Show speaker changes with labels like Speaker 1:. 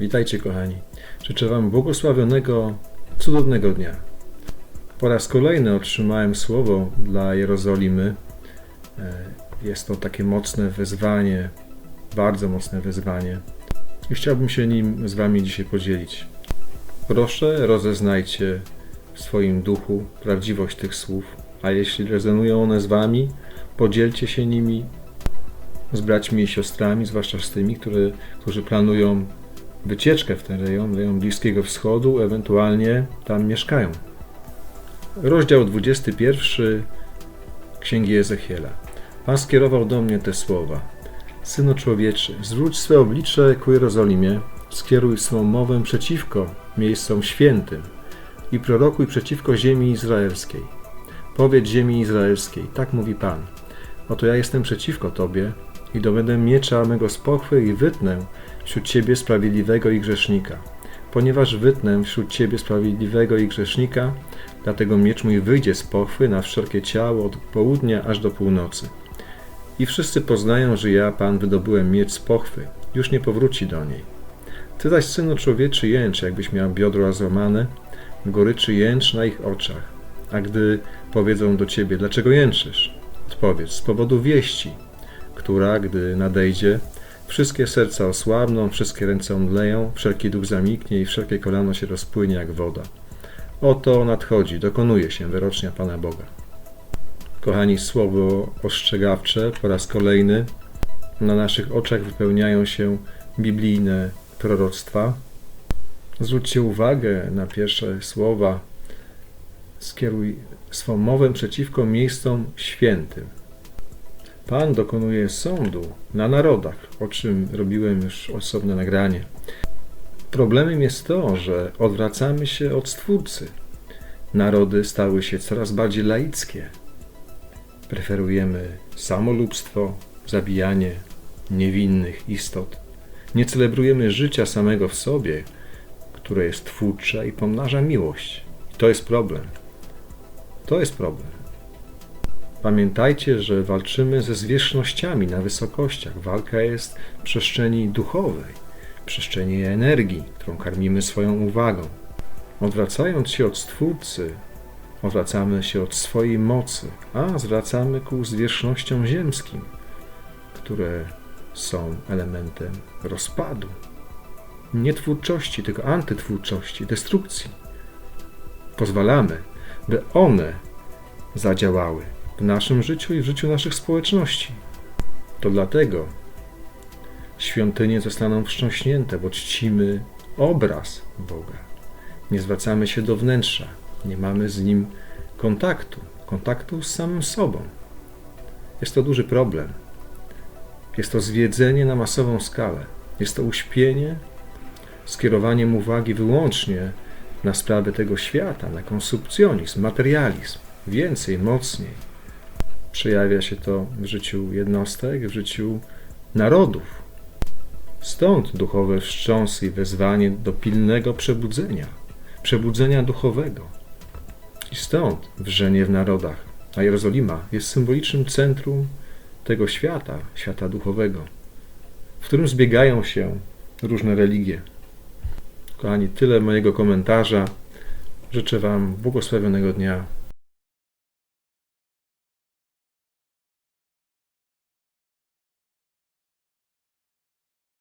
Speaker 1: Witajcie kochani. Życzę Wam błogosławionego, cudownego dnia. Po raz kolejny otrzymałem słowo dla Jerozolimy. E, Jest to takie mocne wezwanie, bardzo mocne wezwanie. I chciałbym się nim z Wami dzisiaj podzielić. Proszę, rozeznajcie w swoim duchu prawdziwość tych słów, a jeśli rezonują one z Wami, podzielcie się nimi z braćmi i siostrami, zwłaszcza z tymi, które, którzy planują wycieczkę w ten rejon, rejon Bliskiego Wschodu, ewentualnie tam mieszkają. Rozdział 21 Księgi Ezechiela. Pan skierował do mnie te słowa. Synu człowieczy, zwróć swe oblicze ku Jerozolimie, skieruj swą mowę przeciwko miejscom świętym i prorokuj przeciwko ziemi izraelskiej. Powiedz ziemi izraelskiej, tak mówi Pan. Oto ja jestem przeciwko Tobie i dowędę miecza mego z pochwy i wytnę wśród Ciebie sprawiedliwego i grzesznika. Ponieważ wytnę wśród Ciebie sprawiedliwego i grzesznika, dlatego miecz mój wyjdzie z pochwy na wszelkie ciało od południa aż do północy. I wszyscy poznają, że ja, Pan, wydobyłem miecz z pochwy, już nie powróci do niej. Ty zaś, synu człowieczy, jęcz, jakbyś miał biodra złamane, goryczy jęcz na ich oczach. A gdy powiedzą do Ciebie, dlaczego jęczysz? Odpowiedz, z powodu wieści, która, gdy nadejdzie, wszystkie serca osłabną, wszystkie ręce omdleją, wszelki duch zamiknie i wszelkie kolano się rozpłynie jak woda. Oto nadchodzi, dokonuje się wyrocznia Pana Boga. Kochani, słowo ostrzegawcze po raz kolejny na naszych oczach wypełniają się biblijne proroctwa. Zwróćcie uwagę na pierwsze słowa. Skieruj swą mowę przeciwko miejscom świętym. Pan dokonuje sądu na narodach, o czym robiłem już osobne nagranie. Problemem jest to, że odwracamy się od Stwórcy. Narody stały się coraz bardziej laickie. Preferujemy samolubstwo, zabijanie niewinnych istot. Nie celebrujemy życia samego w sobie, które jest twórcze i pomnaża miłość. To jest problem. To jest problem. Pamiętajcie, że walczymy ze zwierzchnościami na wysokościach. Walka jest w przestrzeni duchowej, przestrzeni energii, którą karmimy swoją uwagą. Odwracając się od Stwórcy, odwracamy się od swojej mocy, a zwracamy ku zwierzchnościom ziemskim, które są elementem rozpadu. Nie twórczości, tylko antytwórczości, destrukcji. Pozwalamy, by one zadziałały w naszym życiu i w życiu naszych społeczności. To dlatego świątynie zostaną wstrząśnięte, bo czcimy obraz Boga. Nie zwracamy się do wnętrza, nie mamy z nim kontaktu, kontaktu z samym sobą. Jest to duży problem. Jest to zwiedzenie na masową skalę. Jest to uśpienie, skierowaniem uwagi wyłącznie na sprawy tego świata, na konsumpcjonizm, materializm. Więcej, mocniej. Przejawia się to w życiu jednostek, w życiu narodów. Stąd duchowe wstrząsy i wezwanie do pilnego przebudzenia, przebudzenia duchowego. I stąd wrzenie w narodach. A Jerozolima jest symbolicznym centrum tego świata, świata duchowego, w którym zbiegają się różne religie. Kochani, tyle mojego komentarza. Życzę Wam błogosławionego dnia.